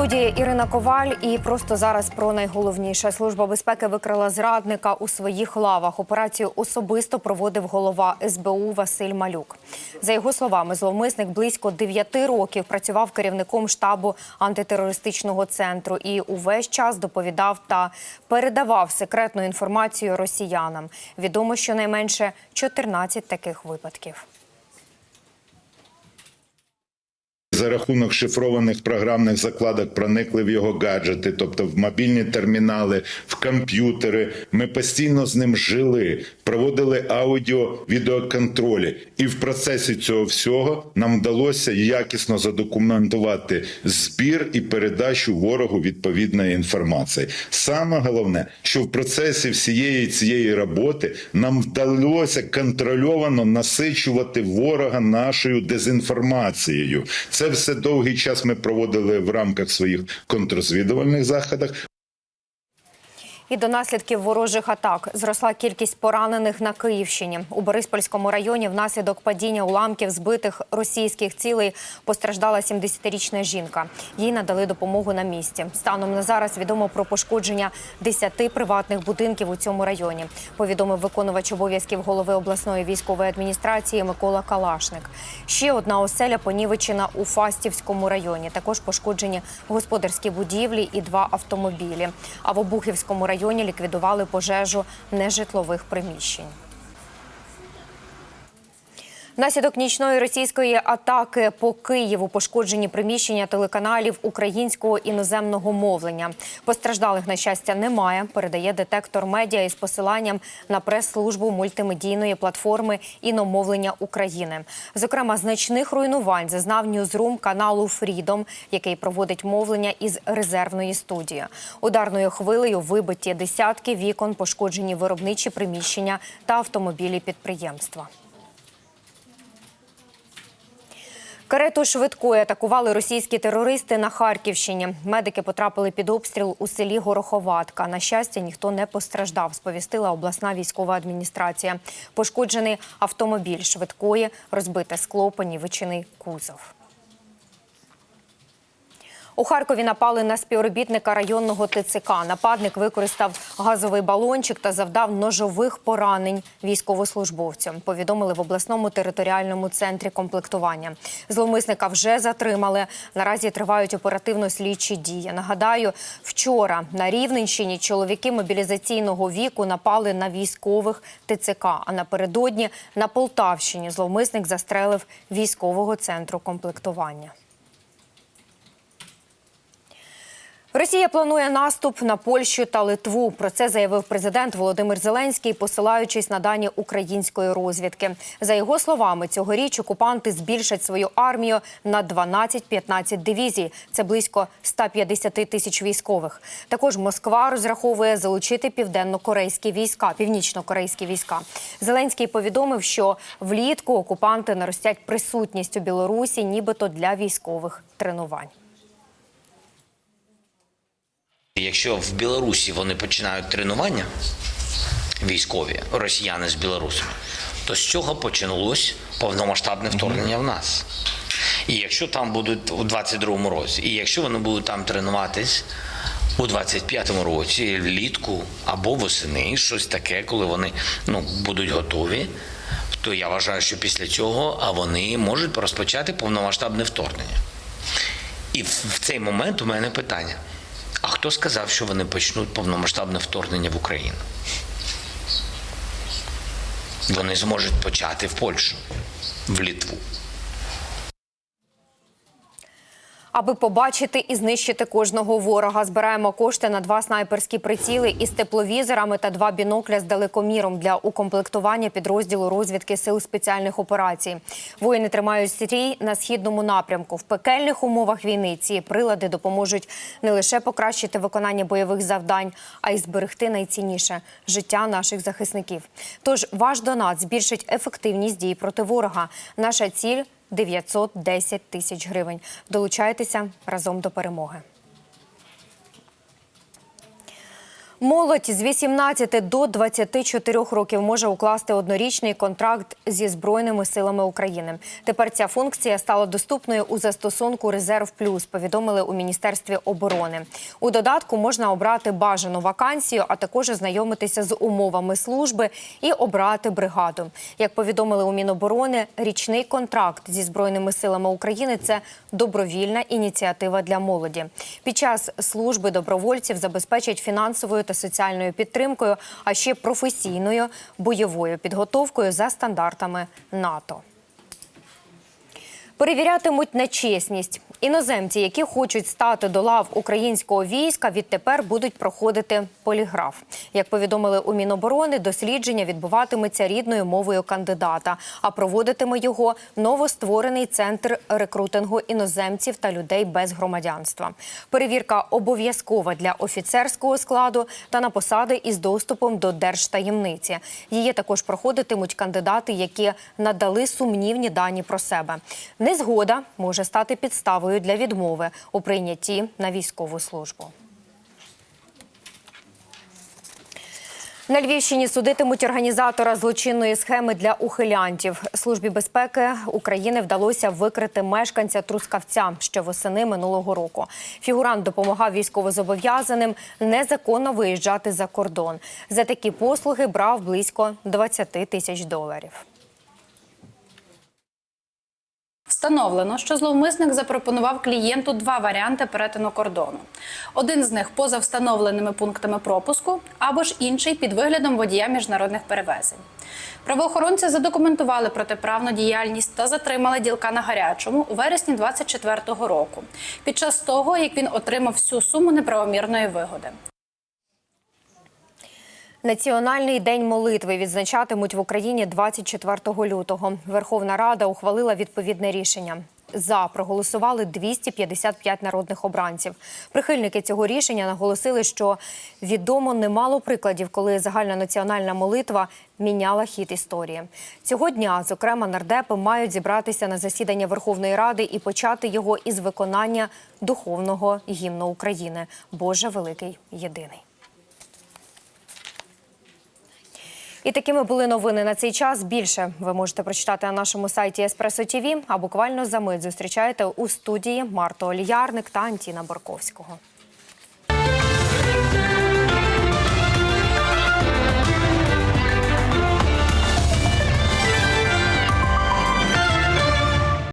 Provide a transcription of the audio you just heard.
студії Ірина Коваль. І просто зараз про найголовніше. Служба безпеки викрила зрадника у своїх лавах. Операцію особисто проводив голова СБУ Василь Малюк. За його словами, зловмисник близько 9 років працював керівником штабу антитерористичного центру і увесь час доповідав та передавав секретну інформацію росіянам. Відомо щонайменше 14 таких випадків. За рахунок шифрованих програмних закладок проникли в його гаджети, тобто в мобільні термінали, в комп'ютери. Ми постійно з ним жили, проводили аудіо відеоконтролі. І в процесі цього всього нам вдалося якісно задокументувати збір і передачу ворогу відповідної інформації. Саме головне, що в процесі всієї цієї роботи нам вдалося контрольовано насичувати ворога нашою дезінформацією. Це все довгий час ми проводили в рамках своїх контррозвідувальних заходах. І до наслідків ворожих атак зросла кількість поранених на Київщині. У Бориспольському районі внаслідок падіння уламків збитих російських цілей постраждала 70-річна жінка. Їй надали допомогу на місці. Станом на зараз відомо про пошкодження 10 приватних будинків у цьому районі. Повідомив виконувач обов'язків голови обласної військової адміністрації Микола Калашник. Ще одна оселя понівечена у Фастівському районі. Також пошкоджені господарські будівлі і два автомобілі. А в Обухівському районі ліквідували пожежу нежитлових приміщень. Внаслідок нічної російської атаки по Києву пошкоджені приміщення телеканалів українського іноземного мовлення. Постраждалих на щастя немає. Передає детектор медіа із посиланням на прес-службу мультимедійної платформи іномовлення України. Зокрема, значних руйнувань зазнав Ньюзрум каналу Фрідом, який проводить мовлення із резервної студії. Ударною хвилею вибиті десятки вікон, пошкоджені виробничі приміщення та автомобілі підприємства. Карету швидкої атакували російські терористи на Харківщині. Медики потрапили під обстріл у селі Гороховатка. На щастя, ніхто не постраждав. Сповістила обласна військова адміністрація. Пошкоджений автомобіль швидкої, розбите скло, понівечений кузов. У Харкові напали на співробітника районного ТЦК. Нападник використав газовий балончик та завдав ножових поранень військовослужбовцю. Повідомили в обласному територіальному центрі комплектування. Зловмисника вже затримали. Наразі тривають оперативно-слідчі дії. Нагадаю, вчора на Рівненщині чоловіки мобілізаційного віку напали на військових ТЦК. А напередодні на Полтавщині зловмисник застрелив військового центру комплектування. Росія планує наступ на Польщу та Литву. Про це заявив президент Володимир Зеленський, посилаючись на дані української розвідки. За його словами, цьогоріч окупанти збільшать свою армію на 12-15 дивізій. Це близько 150 тисяч військових. Також Москва розраховує залучити південно-корейські війська, північно-корейські війська. Зеленський повідомив, що влітку окупанти наростять присутність у Білорусі, нібито для військових тренувань. Якщо в Білорусі вони починають тренування військові росіяни з білорусами, то з чого починалось повномасштабне вторгнення в нас? І якщо там будуть у 22-му році, і якщо вони будуть там тренуватись у 25-му році, влітку або восени, щось таке, коли вони ну, будуть готові, то я вважаю, що після цього а вони можуть розпочати повномасштабне вторгнення. І в цей момент у мене питання. Хто сказав, що вони почнуть повномасштабне вторгнення в Україну? Вони зможуть почати в Польщу, в Літву. Аби побачити і знищити кожного ворога, збираємо кошти на два снайперські приціли із тепловізорами та два бінокля з далекоміром для укомплектування підрозділу розвідки сил спеціальних операцій. Воїни тримають стрій на східному напрямку. В пекельних умовах війни ці прилади допоможуть не лише покращити виконання бойових завдань, а й зберегти найцінніше життя наших захисників. Тож ваш донат збільшить ефективність дій проти ворога. Наша ціль 910 тисяч гривень. Долучайтеся разом до перемоги. Молодь з 18 до 24 років може укласти однорічний контракт зі збройними силами України. Тепер ця функція стала доступною у застосунку Резерв Плюс. Повідомили у міністерстві оборони. У додатку можна обрати бажану вакансію, а також ознайомитися з умовами служби і обрати бригаду. Як повідомили у Міноборони, річний контракт зі збройними силами України це добровільна ініціатива для молоді. Під час служби добровольців забезпечать фінансовою та соціальною підтримкою, а ще професійною бойовою підготовкою за стандартами НАТО. Перевірятимуть на чесність. Іноземці, які хочуть стати до лав українського війська, відтепер будуть проходити поліграф. Як повідомили у Міноборони, дослідження відбуватиметься рідною мовою кандидата, а проводитиме його новостворений центр рекрутингу іноземців та людей без громадянства. Перевірка обов'язкова для офіцерського складу та на посади із доступом до держтаємниці. Її також проходитимуть кандидати, які надали сумнівні дані про себе. Незгода може стати підставою для відмови у прийнятті на військову службу. На Львівщині судитимуть організатора злочинної схеми для ухилянтів. Службі безпеки України вдалося викрити мешканця Трускавця ще восени минулого року. Фігурант допомагав військовозобов'язаним незаконно виїжджати за кордон. За такі послуги брав близько 20 тисяч доларів. Встановлено, що зловмисник запропонував клієнту два варіанти перетину кордону. Один з них поза встановленими пунктами пропуску, або ж інший під виглядом водія міжнародних перевезень. Правоохоронці задокументували протиправну діяльність та затримали ділка на гарячому у вересні 24-го року, під час того, як він отримав всю суму неправомірної вигоди. Національний день молитви відзначатимуть в Україні 24 лютого. Верховна Рада ухвалила відповідне рішення. За проголосували 255 народних обранців. Прихильники цього рішення наголосили, що відомо немало прикладів, коли загальнонаціональна молитва міняла хід історії. Цього дня, зокрема, нардепи мають зібратися на засідання Верховної Ради і почати його із виконання духовного гімну України Боже великий єдиний. І такими були новини на цей час. Більше ви можете прочитати на нашому сайті Еспресо ТІВІ, а буквально за мить зустрічаєте у студії Марту Оліярник та Антіна Борковського.